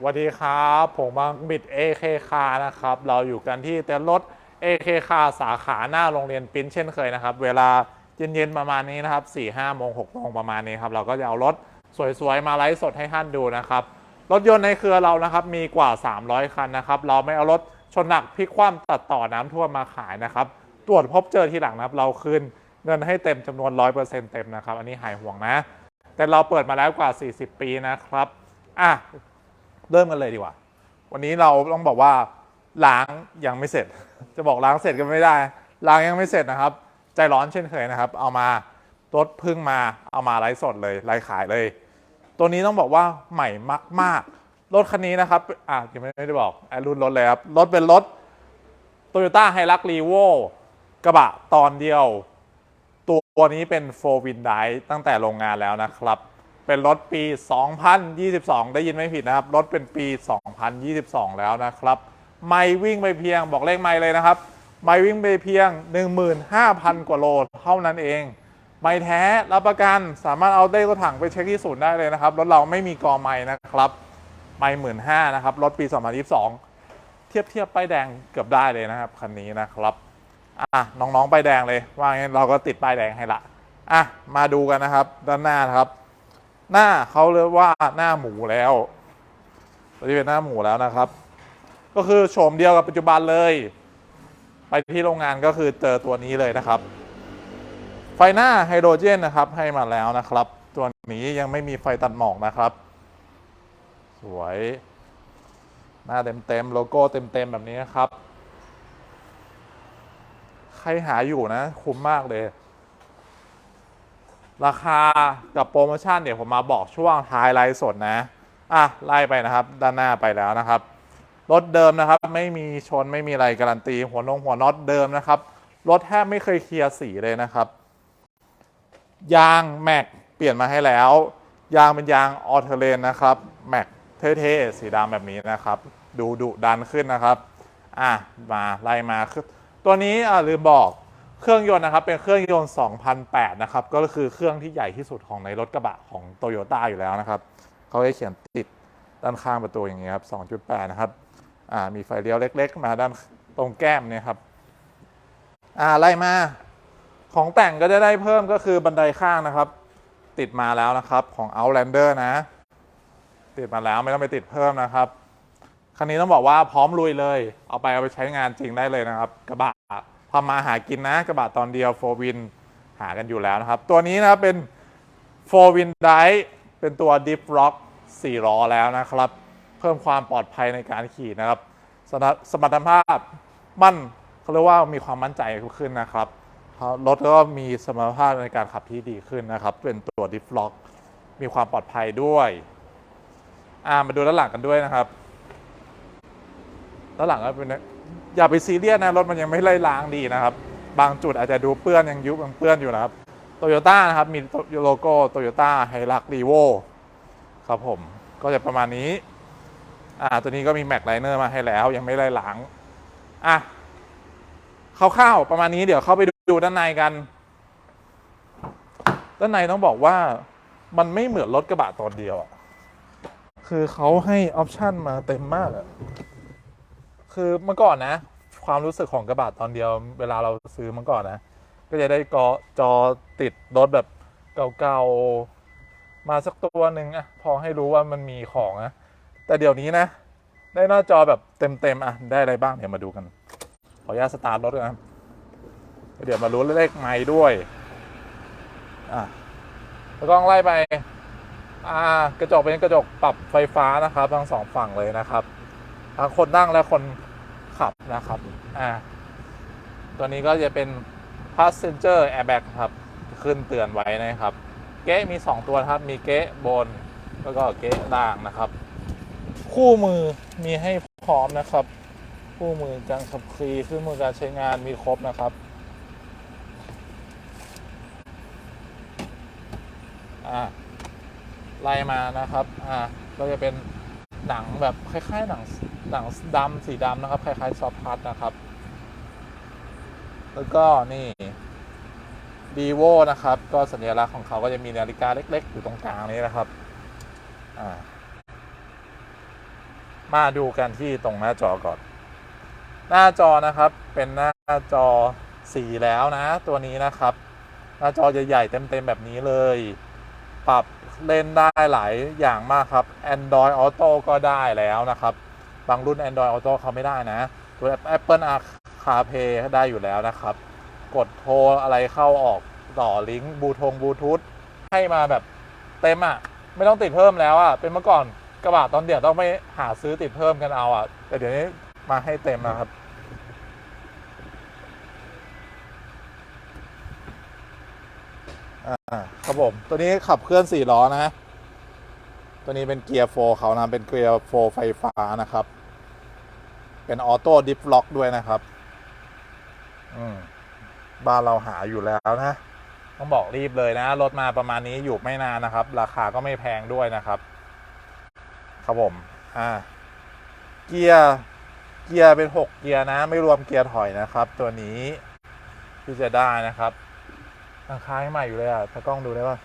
สวัสดีครับ ผมบังบิด AK คานะครับ เราอยู่กันที่เต็นท์รถ AK คาสาขาหน้าโรงเรียนปิ้นเช่นเคยนะครับ เวลาเย็นๆประมาณนี้นะครับ4 5โมง6โมงประมาณนี้ครับ เราก็จะเอารถสวยๆ มาไลฟ์สดให้ท่านดูนะครับ รถยนต์ในเครือเรานะครับ มีกว่า 300 คันนะครับ เราไม่เอารถชนหนักพลิกคว่ำตัดต่อน้ำท่วมมาขายนะครับ ตรวจพบเจอทีหลังนะครับ เราคืนเงินให้เต็มจำนวน 100%เต็มนะครับ อันนี้หายห่วงนะ แต่เราเปิดมาแล้วกว่า 40 ปีนะครับ อะ เริ่มกันเลยดีกว่า วันนี้เราต้องบอกว่าล้างยังไม่เสร็จ จะบอกล้างเสร็จก็ไม่ได้ ล้างยังไม่เสร็จนะครับ ใจร้อนเช่นเคยนะครับ เอามารถพึ่งมาเอามาไลฟ์สดเลยไลฟ์ขายเลย ตัวนี้ต้องบอกว่าใหม่มากๆรถคันนี้นะครับอะยังไม่ได้บอกไอ้รุ่นรถเลยครับรถเป็นรถ Toyota h i l u x r e v o กระบะตอนเดียว ตัวนี้เป็น 4 Win Drive ตั้งแต่โรงงานแล้วนะครับ เป็นรถปี 2022 ได้ยินไม่ผิดนะครับ รถเป็นปี 2022 แล้วนะครับ ไม่วิ่งไปเพียงบอกเลขไม่เลยนะครับ ไม่วิ่งไปเพียง 15,000 กว่าโลเท่านั้นเอง ไม่แท้รับประกันสามารถเอาได้รถถังไปเช็คที่ศูนย์ได้เลยนะครับ รถเราไม่มีกอไม่นะครับ ไม่หมื่นห้านะครับ รถปี 2022 เทียบเทียบป้ายแดงเกือบได้เลยนะครับคันนี้นะครับ อะน้องๆป้ายแดงเลย ว่างั้นเราก็ติดป้ายแดงให้ละ อะมาดูกันนะครับ ด้านหน้านะครับ หน้าเขาเรียกว่าหน้าหมูแล้วตัวนี้เป็นหน้าหมูแล้วนะครับ ก็คือโฉมเดียวกับปัจจุบันเลย ไปที่โรงงานก็คือเจอตัวนี้เลยนะครับ ไฟหน้าไฮโดรเจนนะครับ ให้มาแล้วนะครับ ตัวนี้ยังไม่มีไฟตัดหมอกนะครับ สวย หน้าเต็มๆโลโก้เต็มๆแบบนี้นะครับ ใครหาอยู่นะ คุ้มมากเลย ราคากับโปรโมชั่นเดี๋ยวผมมาบอกช่วงท้ายไลฟ์สดนะ อะไล่ไปนะครับ ด้านหน้าไปแล้วนะครับ รถเดิมนะครับไม่มีชนไม่มีอะไรการันตี หัวนงหัวน็อตเดิมนะครับ รถแทบไม่เคยเคลียร์สีเลยนะครับ ยางแม็กเปลี่ยนมาให้แล้ว ยางเป็นยางออเทเลนนะครับแม็กเท่ๆสีดำแบบนี้นะครับ ดูดุดันขึ้นนะครับ อะมาไล่มาคือตัวนี้อะลืมบอก เครื่องยนต์นะครับเป็นเครื่องยนต์ 2008 นะครับ ก็คือเครื่องที่ใหญ่ที่สุดของในรถกระบะของโตโยต้าอยู่แล้วนะครับเขาให้เขียนติดด้านข้างประตูอย่างนี้ครับ 2.8 นะครับอ่ามีไฟเลี้ยวเล็ก ๆ มาด้านตรงแก้มเนี่ยครับอ่าไล่มาของแต่งก็จะได้เพิ่มก็คือบันไดข้างนะครับ ติดมาแล้วนะครับของ Outlander นะ ติดมาแล้วไม่ต้องไปติดเพิ่มนะครับคันนี้ต้องบอกว่าพร้อมลุยเลย เอาไปเอาไปใช้งานจริงได้เลยนะครับ กระบะ ทำมาหากินนะกระบะตอนเดียวโฟวินหากันอยู่แล้วนะครับ ตัวนี้นะเป็นโฟวินไดเป็นตัวดิฟล็อก4ล้อแล้วนะครับ เพิ่มความปลอดภัยในการขี่นะครับสมรรถภาพมั่นเขาเรียกว่ามีความมั่นใจขึ้นนะครับรถก็มีสมรรถภาพในการขับที่ดีขึ้นนะครับ เป็นตัวดิฟล็อกมีความปลอดภัยด้วยมาดูด้านหลังกันด้วยนะครับ ด้านหลังก็เป็น อย่าไปซีเรียสนะรถมันยังไม่ไล่ล้างดีนะครับ บางจุดอาจจะดูเปื้อนยังยุบยังเปื้อนอยู่นะครับโตโยต้านะครับมีโลโก้โตโยต้าไฮรักรีโวครับผมก็จะประมาณนี้อ่าตัวนี้ก็มีแม็กไลเนอร์มาให้แล้วยังไม่ไล่ล้างอะคร่าวๆประมาณนี้เดี๋ยวเข้าไปดูด้านในกัน ด้านในต้องบอกว่ามันไม่เหมือนรถกระบะตอนเดียวอะคือเขาให้ออปชันมาเต็มมากอะ คือเมื่อก่อนนะ ความรู้สึกของกระบะตอนเดียวเวลาเราซื้อเมื่อก่อนนะ ก็จะได้กอจอติดรถแบบเก่าๆ มาสักตัวหนึ่งอะพอให้รู้ว่ามันมีของนะแต่เดี๋ยวนี้นะ ได้หน้าจอแบบเต็มๆอะได้อะไรบ้างเดี๋ยวมาดูกัน ขออนุญาตสตาร์ทรถนะเดี๋ยวมารู้เลขไม้ด้วยอะแล้วก็ไล่ไป อ่ากระจกเป็นกระจกปรับไฟฟ้านะครับ ทั้งสองฝั่งเลยนะครับ ทั้งคนนั่งและคนขับนะครับอ่าตัวนี้ก็จะเป็น passenger airbag ครับ ขึ้นเตือนไว้นะครับ เก๊มี 2 ตัวครับ มีเก๊ะบน แล้วก็เก๊ะล่างนะครับ คู่มือมีให้พร้อมนะครับ คู่มือการขับขี่คู่มือการใช้งานมีครบนะครับอ่าไล่มานะครับอ่าก็จะเป็น หนังแบบคล้ายๆหนังหนังดำสีดำนะครับ คล้ายๆซอฟพัดนะครับ แล้วก็นี่ดีโวนะครับ ก็สัญลักษณ์ของเขาก็จะมีนาฬิกาเล็ก ๆ อยู่ตรงกลางนี้นะครับมาดูกันที่ตรงหน้าจอก่อน หน้าจอนะครับเป็นหน้าจอสีแล้วนะ ตัวนี้นะครับ หน้าจอใหญ่ๆเต็มๆแบบนี้เลย ปรับเล่นได้หลายอย่างมากครับ Android Auto ก็ได้แล้วนะครับ บางรุ่น Android Auto เขาไม่ได้นะตัว Apple CarPlay ได้อยู่แล้วนะครับ กดโทรอะไรเข้าออกต่อลิงก์บูทงบลูทูธให้มาแบบเต็มอะ ไม่ต้องติดเพิ่มแล้วอะ เป็นเมื่อก่อนกระบะตอนเดียวต้องไปหาซื้อติดเพิ่มกันเอาอะ แต่เดี๋ยวนี้มาให้เต็มนะครับ อ่าครับผม ตัวนี้ขับเคลื่อนสี่ล้อนะ ตัวนี้เป็นเกียร์โฟเขานะเป็นเกียร์โฟไฟฟ้านะครับ เป็นออโต้ดิฟล็อกด้วยนะครับอืมบ้านเราหาอยู่แล้วนะ ต้องบอกรีบเลยนะ รถมาประมาณนี้อยู่ไม่นานนะครับ ราคาก็ไม่แพงด้วยนะครับ ครับผม อ่า เกียร์ เกียร์เป็นหกเกียร์นะ ไม่รวมเกียร์ถอยนะครับ ตัวนี้ที่จะได้นะครับ ราคายังใหม่อยู่เลยอะถ้ากล้องดูได้ป่ะ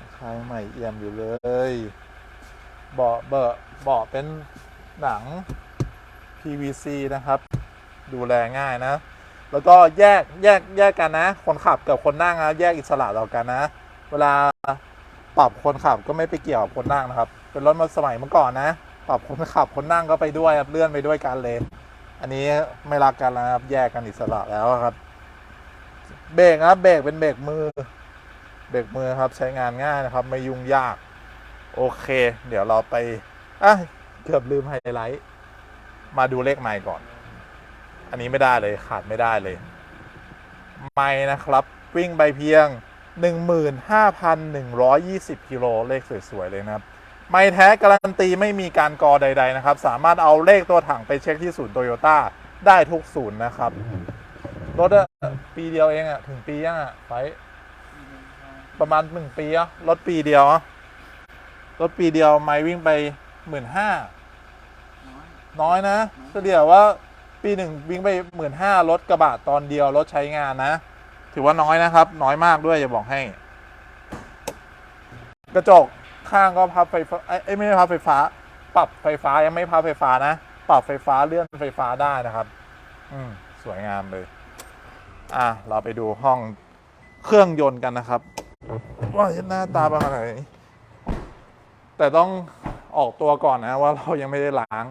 ราคายังใหม่เอี่ยมอยู่เลยเบาะเบาะเบาะเป็นหนัง PVC นะครับ ดูแลง่ายนะ แล้วก็แยกแยกแยกกันนะ คนขับกับคนนั่งนะแยกอิสระต่อกันนะ เวลาปรับคนขับก็ไม่ไปเกี่ยวกับคนนั่งนะครับ เป็นรถมาสมัยเมื่อก่อนนะ ปรับคนขับคนนั่งก็ไปด้วยเลื่อนไปด้วยกันเลย อันนี้ไม่รักกันแล้วนะครับ แยกกันอิสระแล้วครับ เบรกครับเบรกเป็นเบรกมือ เบรกมือครับใช้งานง่ายนะครับ ไม่ยุ่งยาก โอเค เดี๋ยวเราไปอะเกือบลืมไฮไลท์ มาดูเลขไมค์ก่อน อันนี้ไม่ได้เลยขาดไม่ได้เลย ไมค์นะครับ วิ่งไปเพียง 15,120กิโลเลขสวย ๆ เลยนะครับ ไม่แท้การันตีไม่มีการกอใด ๆ นะครับ สามารถเอาเลขตัวถังไปเช็คที่ศูนย์โตโยต้าได้ทุกศูนย์นะครับ รถอะปีเดียวเองอะถึงปียังอะไปประมาณหนึ่งปีอะรถปีเดียวอะรถปีเดียวไม่วิ่งไปหมื่นห้าน้อยนะเฉลี่ยว่าปีหนึ่งวิ่งไปหมื่นห้ารถกระบะตอนเดียวรถใช้งานนะ ถือว่าน้อยนะครับ น้อยมากด้วยจะบอกให้ กระจกข้างก็พับไฟฟ้าเอ้ไม่พับไฟฟ้า ปรับไฟฟ้ายังไม่พับไฟฟ้านะ ปรับไฟฟ้าเลื่อนไฟฟ้าได้นะครับ อืมสวยงามเลย อะเราไปดูห้องเครื่องยนต์กันนะครับ ว่าหน้าตาประมาณไหนแต่ต้องออกตัวก่อนนะว่าเรายังไม่ได้ล้าง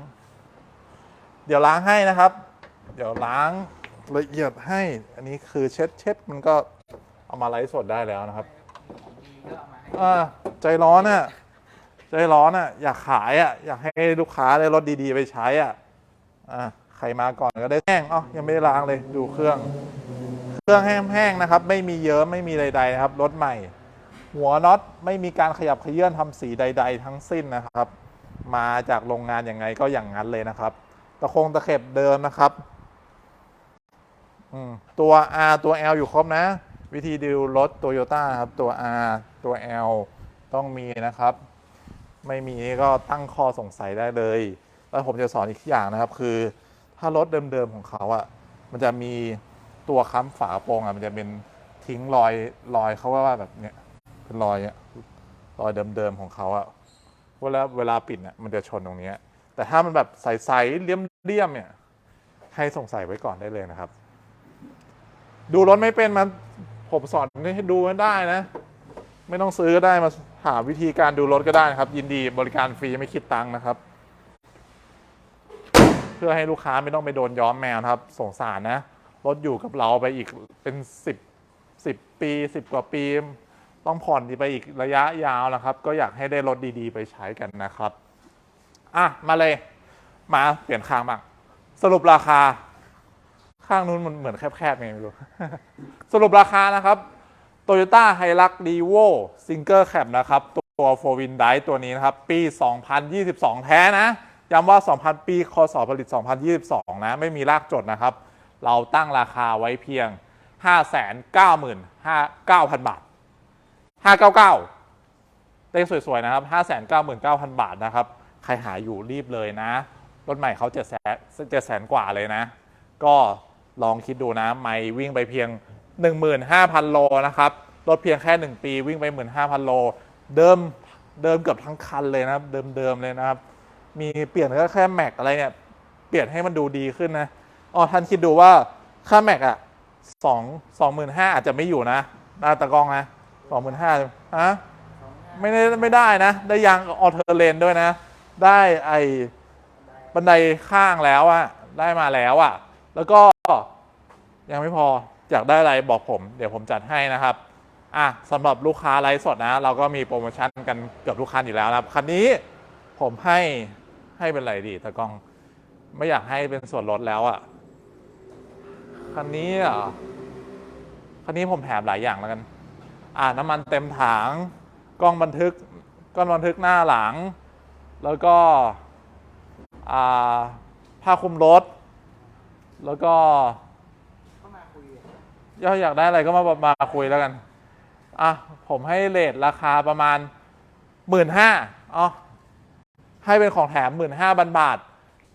เดี๋ยวล้างให้นะครับ เดี๋ยวล้างละเอียดให้ อันนี้คือเช็ดเช็ดมันก็เอามาไลฟ์สดได้แล้วนะครับอ่าใจร้อนอะใจร้อนอะ อยากขายอะ อยากให้ลูกค้าได้รถดีๆ ไปใช้อะอ่าใครมาก่อนก็ได้แห้งอ๋อยังไม่ได้ล้างเลย ดูเครื่อง ครื่องแห้งๆนะครับ ไม่มีเยิ้มไม่มีใด ๆ นะครับรถใหม่ หัวน็อตไม่มีการขยับขยื่นทำสีใด ๆ ทั้งสิ้นนะครับ มาจากโรงงานอย่างไงก็อย่างนั้นเลยนะครับ ตะคงตะเข็บเดิมนะครับตัว R ตัว L อยู่ครบนะ วิธีดูรถ Toyota ครับ ตัว R ตัว L ต้องมีนะครับ ไม่มีก็ตั้งข้อสงสัยได้เลย แล้วผมจะสอนอีกอย่างนะครับ คือถ้ารถเดิมๆของเขาอะ่ะมันจะมี ตัวค้ำฝากระโปรงอะมันจะเป็นทิ้งรอยรอยเขาว่าแบบเนี้ยเป็นรอยรอยเดิมๆของเขาอะเวลาเวลาปิดเนี่ยมันจะชนตรงนี้แต่ถ้ามันแบบใสๆเลี่ยมๆเนี่ยให้สงสัยไว้ก่อนได้เลยนะครับ ดูรถไม่เป็นมันผมสอนให้ดูมันได้นะ ไม่ต้องซื้อก็ได้มาหาวิธีการดูรถก็ได้นะครับ ยินดีบริการฟรีไม่คิดตังค์นะครับ เพื่อให้ลูกค้าไม่ต้องไปโดนย้อมแมวครับ สงสารนะ รถอยู่กับเราไปอีกเป็นสิบสิบปีสิบกว่าปี ต้องผ่อนไปอีกระยะยาวนะครับ ก็อยากให้ได้รถดีๆ ไปใช้กันนะครับอะมาเลย มาเปลี่ยนข้างบ้างสรุปราคา ข้างนู้นมันเหมือนแคบๆไงไม่รู้ สรุปราคานะครับ Toyota h i l u x r e v o Single Cab นะครับ ตัว 4 Wheel Drive ตัวนี้นะครับ ปี 2022 แท้นะย้ำว่า 2,000 ปี คศผลิต 2022 นะ ไม่มีลากจดนะครับ เราตั้งราคาไว้เพียง 599,000 บาท 599 เลขสวยๆ นะครับ 599,000 บาทนะครับ ใครหาอยู่รีบเลยนะ รถใหม่เขา7แสน7แสนกว่าเลยนะ ก็ลองคิดดูนะ ไม่วิ่งไปเพียง 15,000 โลนะครับ รถเพียงแค่ 1 ปีวิ่งไป 15,000 โล เดิมเดิมเกือบทั้งคันเลยนะครับ เดิมเดิมเลยนะครับ มีเปลี่ยนก็แค่แม็กอะไรเนี่ย เปลี่ยนให้มันดูดีขึ้นนะ อ๋อท่านคิดดูว่าค่าแม็กอะสองสองหมื่นห้าอาจจะไม่อยู่นะหน้าตะกล้องนะสองหมื่นห้าฮะไม่ได้ไม่ได้นะ ได้ยางออเทอร์เลนด้วยนะ ได้ไอบันไดข้างแล้วอะได้มาแล้วอะแล้วก็ยังไม่พออยากได้อะไรบอกผม เดี๋ยวผมจัดให้นะครับอะสำหรับลูกค้าไลฟ์สดนะ เราก็มีโปรโมชั่นกันเกือบทุกคันอยู่แล้วนะครับคันนี้ผมให้ให้เป็นไรดีตะกล้อง ไม่อยากให้เป็นส่วนลดแล้วอะ่ะ คันนี้เหรอคันนี้ผมแถมหลายอย่างแล้วกัน อ่าน้ำมันเต็มถังกล้องบันทึกกล้องบันทึกหน้าหลัง แล้วก็อ่าผ้าคลุมรถ แล้วก็เข้ามาคุยอยาอยากได้อะไรก็มามาคุยแล้วกันอะผมให้เลทราคาประมาณหมื่นห้าอ๋อให้เป็นของแถมหมื่นห้าพันบาท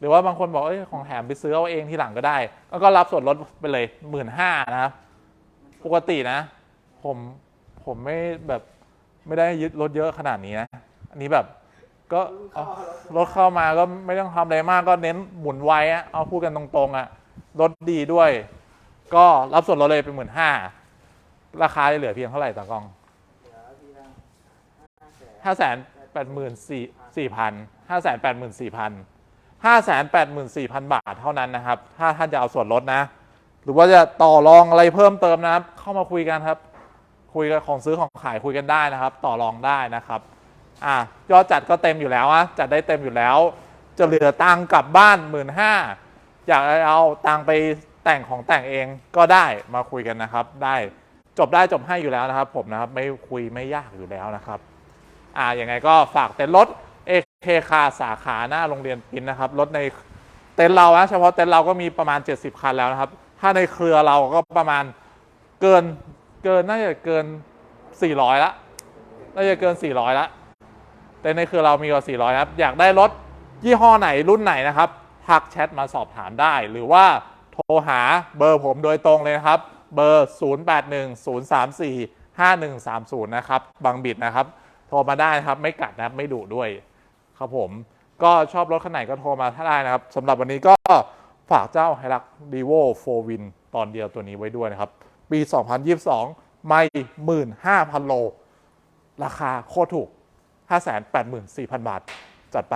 รือว่าบางคนบอกเอ้ยของแถมไปซื้อเอาเองทีหลังก็ได้ ก็รับส่วนลดไปเลยหมื่นห้านะครับ ปกตินะ ผมผมไม่แบบไม่ได้ยึดรถเยอะขนาดนี้นะ อันนี้แบบก็รถเข้ามาก็ไม่ต้องทำอะไรมากก็เน้นหมุนไวอะเอาพูดกันตรงๆอะรถดีด้วย ก็รับส่วนลดเลยเป็นหมื่นห้าราคาจะเหลือเพียงเท่าไหร่ต่ากองเหลือทีละห้าแสนห้าแสนแปดหมื่นสี่สี่พันห้าแสนแปดหมื่นสี่พัน ห้าแสนแปดหมื่นสี่พันบาทเท่านั้นนะครับ ถ้าท่านจะเอาส่วนลดนะ หรือว่าจะต่อรองอะไรเพิ่มเติมนะครับ เข้ามาคุยกันครับ คุยกันของซื้อของขายคุยกันได้นะครับ ต่อรองได้นะครับ อะยอดจัดก็เต็มอยู่แล้วอะจัดได้เต็มอยู่แล้ว จะเหลือตังกลับบ้านหมื่นห้าอยากเอาตังไปแต่งของแต่งเองก็ได้มาคุยกันนะครับ ได้จบได้จบให้อยู่แล้วนะครับ ผมนะครับไม่คุยไม่ยากอยู่แล้วนะครับ อ่ายังไงก็ฝากเต็นท์รถ เคคาสาขาหน้าโรงเรียนปินนะครับ รถในเต็นท์เรานะเฉพาะเต็นท์เราก็มีประมาณ 70 คันแล้วนะครับ ถ้าในเครือเราก็ประมาณเกินเกินน่าจะเกิน 400 ละ น่าจะเกิน 400 ละเต็นท์ในเครือเรามีกว่า 400 ครับ อยากได้รถยี่ห้อไหนรุ่นไหนนะครับ ทักแชทมาสอบถามได้ หรือว่าโทรหาเบอร์ผมโดยตรงเลยนะครับ เบอร์ 0810345130 นะครับ บางบิดนะครับ โทรมาได้นะครับ ไม่กัดนะครับ ไม่ดุด้วย ครับผมก็ชอบรถคันไหนก็โทรมาถ้าได้นะครับสำหรับวันนี้ก็ฝากเจ้าไฮรักดีโวโฟวินตอนเดียวตัวนี้ไว้ด้วยนะครับ ปี 2022 ไม่หมื่นห้าพันโล ราคาโคตรถูก 584,000 บาท จัดไป